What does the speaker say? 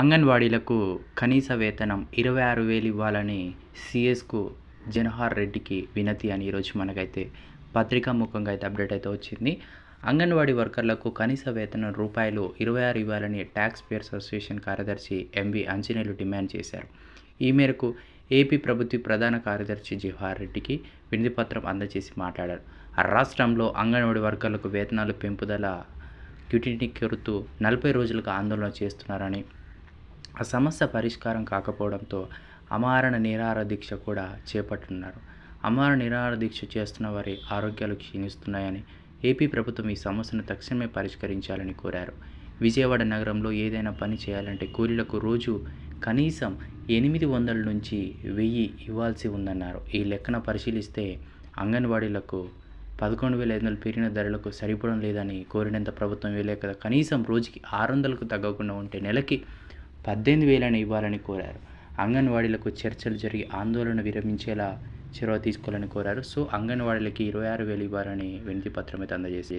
అంగన్వాడీలకు కనీస వేతనం ఇరవై ఆరు వేలు ఇవ్వాలని సిఎస్కు జనహార్ రెడ్డికి వినతి అని ఈరోజు మనకైతే పత్రికా ముఖంగా అయితే అప్డేట్ అయితే వచ్చింది. అంగన్వాడీ వర్కర్లకు కనీస వేతనం రూపాయలు ఇరవై ఆరు ఇవ్వాలని ట్యాక్స్ పేర్స్ అసోసియేషన్ కార్యదర్శి ఎంవి అంజనేయులు డిమాండ్ చేశారు. ఈ మేరకు ఏపీ ప్రభుత్వ ప్రధాన కార్యదర్శి జవహర్ రెడ్డికి వినతిపత్రం అందజేసి మాట్లాడారు. రాష్ట్రంలో అంగన్వాడీ వర్కర్లకు వేతనాలు పెంపుదల క్యూటీని కోరుతూ నలభై రోజులుగా ఆందోళన చేస్తున్నారని ఆ సమస్య పరిష్కారం కాకపోవడంతో అమారణ నిరాహార దీక్ష కూడా చేపట్టున్నారు. అమారణ నిరాహార దీక్ష చేస్తున్న వారి ఆరోగ్యాలు క్షీణిస్తున్నాయని ఏపీ ప్రభుత్వం ఈ సమస్యను తక్షణమే పరిష్కరించాలని కోరారు. విజయవాడ నగరంలో ఏదైనా పని చేయాలంటే కూలీలకు రోజు కనీసం ఎనిమిది వందల నుంచి వెయ్యి ఇవ్వాల్సి ఉందన్నారు. ఈ లెక్కన పరిశీలిస్తే అంగన్వాడీలకు పదకొండు వేల ఐదు వందలు పెరిగిన ధరలకు సరిపోవడం లేదని కోరినంత ప్రభుత్వం వేయలేక కనీసం రోజుకి ఆరు వందలకు తగ్గకుండా ఉంటే నెలకి పద్దెనిమిది వేలని ఇవ్వాలని కోరారు. అంగన్వాడీలకు చర్చలు జరిగి ఆందోళన విరమించేలా చొరవ తీసుకోవాలని కోరారు. సో అంగన్వాడీలకి ఇరవై ఆరు వేలు ఇవ్వాలని వినతి పత్రం అయితే అందజేసి